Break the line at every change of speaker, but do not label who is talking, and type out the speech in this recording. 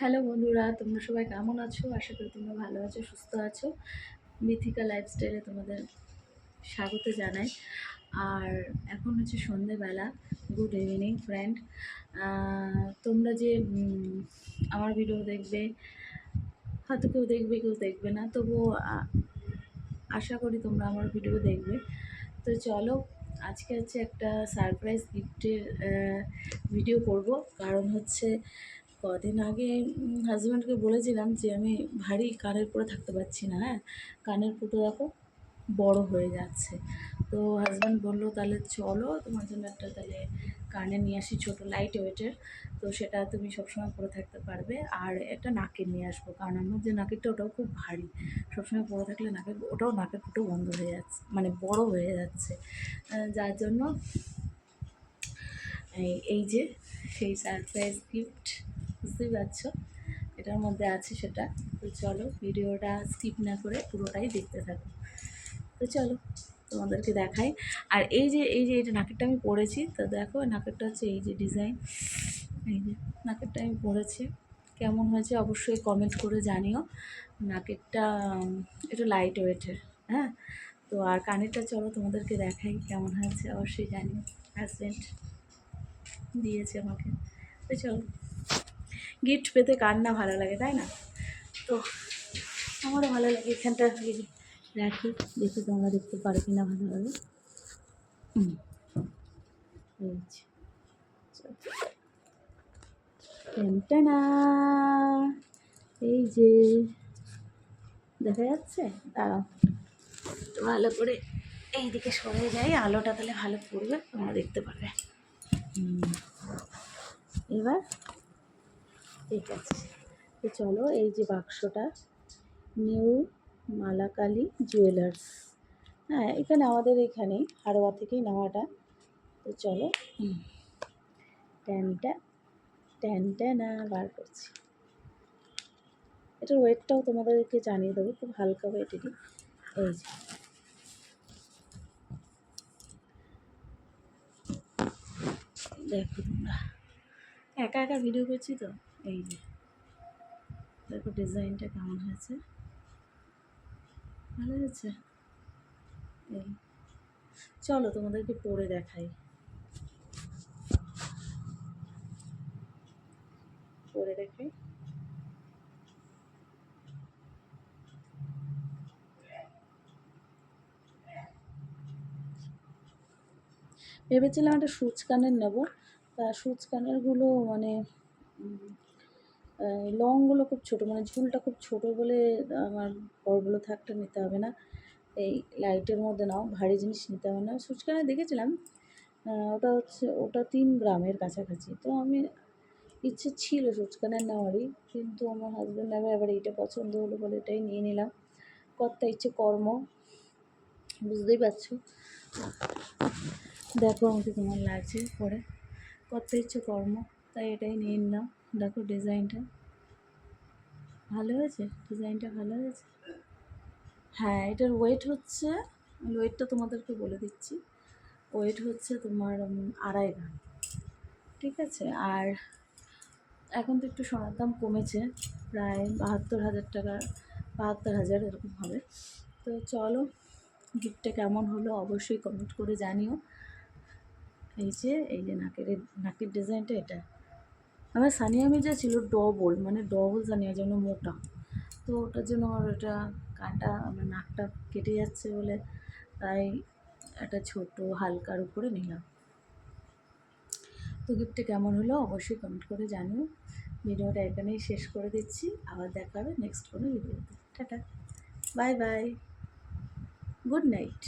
Hello বন্ধুরা, তোমরা সবাই কেমন আছো? আশা করি তোমরা ভালো আছো, সুস্থ আছো। মিথিকা লাইফস্টাইলে তোমাদের স্বাগত জানাই। আর এখন হচ্ছে সন্ধেবেলা। গুড ইভিনিং ফ্রেন্ড তোমরা যে আমার ভিডিও দেখবে, হয়তো কেউ দেখবে কেউ দেখবে না, তবুও আশা করি তোমরা আমার ভিডিও দেখবে। তো চলো, আজকে হচ্ছে একটা সারপ্রাইজ গিফটের ভিডিও করব। কারণ হচ্ছে কদিন আগে হাজব্যান্ডকে বলেছিলাম যে, আমি ভারী কানের পরে থাকতে পারছি না হ্যাঁ? কানের ফুটো দেখো বড় হয়ে যাচ্ছে। তো হাজব্যান্ড বলল, তাহলে চলো, তোমার জন্য একটা তাহলে কানে নিয়ে আসি ছোটো লাইট ওয়েটের তো সেটা তুমি সবসময় পরে থাকতে পারবে। আর একটা নাকের নিয়ে আসব, কারণ আমার যে নাকেরটা, ওটাও খুব ভারী। সবসময় পরে থাকলে নাকের, ওটাও নাকের ফুটো বন্ধ হয়ে যাচ্ছে মানে বড় হয়ে যাচ্ছে। যার জন্য এই এই যে, সেই সারপ্রাইজ গিফট বুঝতেই পারছ? এটার মধ্যে আছে সেটা। তো চলো ভিডিওটা স্কিপ না করে পুরোটাই দেখতে থাকো। তো চলো তোমাদেরকে দেখাই। আর এই যে এই যে এটা নাকেরটা আমি পরেছি, তো দেখো নাকেরটা হচ্ছে এই যে ডিজাইন এই যে নাকেরটা আমি পরেছি। কেমন হয়েছে অবশ্যই কমেন্ট করে জানিও। নাকেরটা একটু লাইট ওয়েটের হ্যাঁ? তো আর কানেরটা চলো তোমাদেরকে দেখাই কেমন হয়েছে, অবশ্যই জানিও। হাজব্যান্ড দিয়েছে আমাকে। তো চলো। গিফট পেতে কার না ভালো লাগে, তাই না তো আমারও ভালো লাগে এখানটা রাখি, দেখি তোমরা দেখতে পারো কি না ভালোভাবে এই যে দেখা যাচ্ছে দাঁড়াও ভালো করে এইদিকে সরে যাই আলোটা তাহলে ভালো পড়বে তোমরা দেখতে পারবে। এবার ঠিক আছে। তো চলো এই যে বাক্সটা, নিউ মালাকালি জুয়েলার্স। হ্যাঁ এখানে আমাদের এখানে হাড়োয়া থেকেই নেওয়াটা। তো চলো। ট্যানটা ট্যানটা না বার করছি। এটার ওয়েটটাও তোমাদেরকে জানিয়ে দেবো, খুব হালকা ওয়েটেরই এই যে। দেখো তোমরা। একা একা ভিডিও করছি তো? এই যে। দেখো ডিজাইনটা কেমন হয়েছে? ভালো হয়েছে? এই। চলো তোমাদেরকে পরে দেখাই। পরে দেখাই। ভেবেছিলাম একটা সুচ কানের নেব। তা সুচ কানেরগুলো মানে লংগুলো খুব ছোট মানে ঝুলটা খুব ছোট বলে আমার বড়গুলো থাকতে নিতে হবে না। এই লাইটের মধ্যে নাও, ভারী জিনিস নিতে হবে না। সুচ কানের দেখেছিলাম ওটা হচ্ছে, ওটা তিন গ্রামের কাছাকাছি। তো আমি, ইচ্ছে ছিল সুচকানের নেওয়ারই, কিন্তু আমার হাজব্যান্ড নেবে এবার এইটা পছন্দ হলো বলে এটাই নিয়ে নিলাম। কর্তা ইচ্ছে কর্ম, বুঝতেই পারছ? দেখো আমাকে কেমন লাগছে পরে। করতে ইচ্ছে কর্ম, তাই এটাই নিয়ে নিলাম। দেখো ডিজাইনটা। ভালো হয়েছে? ডিজাইনটা ভালো হয়েছে? হ্যাঁ এটার ওয়েট হচ্ছে ওয়েটটা তোমাদেরকে বলে দিচ্ছি। ওয়েট হচ্ছে তোমার আড়াই গ্রাম। ঠিক আছে? আর এখন তো একটু সোনার দাম কমেছে, প্রায় বাহাত্তর হাজার টাকা, বাহাত্তর হাজার এরকম হবে। তো চলো গিফটটা কেমন হলো অবশ্যই কমেন্ট করে জানিও। এই যে এই যে নাকের নাকের ডিজাইনটা এটা। আমার সানিয়া মির্জা ছিল ডবল মানে ডবল সানিয়া, যেন মোটা। তো ওটার জন্য আমার ওটা কানটা আমার নাকটা কেটে যাচ্ছে বলে, তাই একটা ছোট হালকার উপরে নিলাম। তো গিফটটা কেমন হলো অবশ্যই কমেন্ট করে জানিও। ভিডিওটা এখানেই শেষ করে দিচ্ছি, আবার দেখা হবে নেক্সট কোনো ভিডিওতে tata bye bye good night